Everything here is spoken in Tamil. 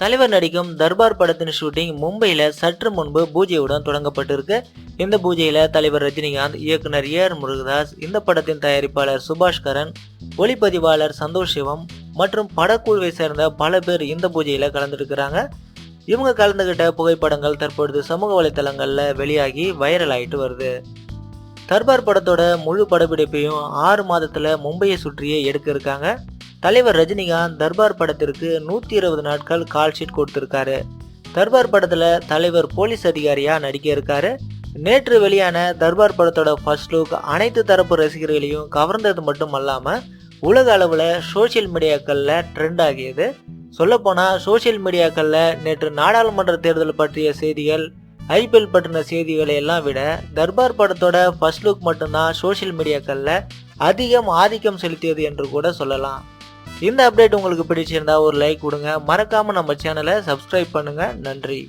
தலைவர் நடிக்கும் தர்பார் படத்தின் ஷூட்டிங் மும்பையில் சற்று முன்பு பூஜையுடன் தொடங்கப்பட்டிருக்கு. இந்த பூஜையில் தலைவர் ரஜினிகாந்த் இயக்குனர் ஏ ஆர் முருகதாஸ் இந்த படத்தின் தயாரிப்பாளர் சுபாஷ் கரன் ஒளிப்பதிவாளர் சந்தோஷ் சிவம் மற்றும் படக்குழுவை சேர்ந்த பல பேர் இந்த பூஜையில் கலந்துருக்கிறாங்க. இவங்க கலந்துகிட்ட புகைப்படங்கள் தற்பொழுது சமூக வலைத்தளங்களில் வெளியாகி வைரல் ஆகிட்டு வருது. தர்பார் படத்தோட முழு படப்பிடிப்பையும் ஆறு மாதத்தில் மும்பையை சுற்றியே எடுக்க இருக்காங்க. தலைவர் ரஜினிகாந்த் தர்பார் படத்திற்கு நூற்றி இருபது நாட்கள் கால் ஷீட் கொடுத்துருக்காரு. தர்பார் படத்தில் தலைவர் போலீஸ் அதிகாரியாக நடிக்க இருக்காரு. நேற்று வெளியான தர்பார் படத்தோட ஃபர்ஸ்ட் லுக் அனைத்து தரப்பு ரசிகர்களையும் கவர்ந்தது மட்டும் அல்லாமல் உலக அளவில் சோஷியல் மீடியாக்களில் ட்ரெண்ட் ஆகியது. சொல்லப்போனால் சோஷியல் மீடியாக்களில் நேற்று நாடாளுமன்ற தேர்தல் பற்றிய செய்திகள் ஐபிஎல் பற்றின செய்திகளை எல்லாம் விட தர்பார் படத்தோட ஃபர்ஸ்ட் லுக் மட்டும்தான் சோஷியல் மீடியாக்களில் அதிகம் ஆதிக்கம் செலுத்தியது என்று கூட சொல்லலாம். இந்த அப்டேட் உங்களுக்கு பிடிச்சிருந்தா ஒரு லைக் கொடுங்க. மறக்காமல் நம்ம சேனலை சப்ஸ்கிரைப் பண்ணுங்கள் நன்றி.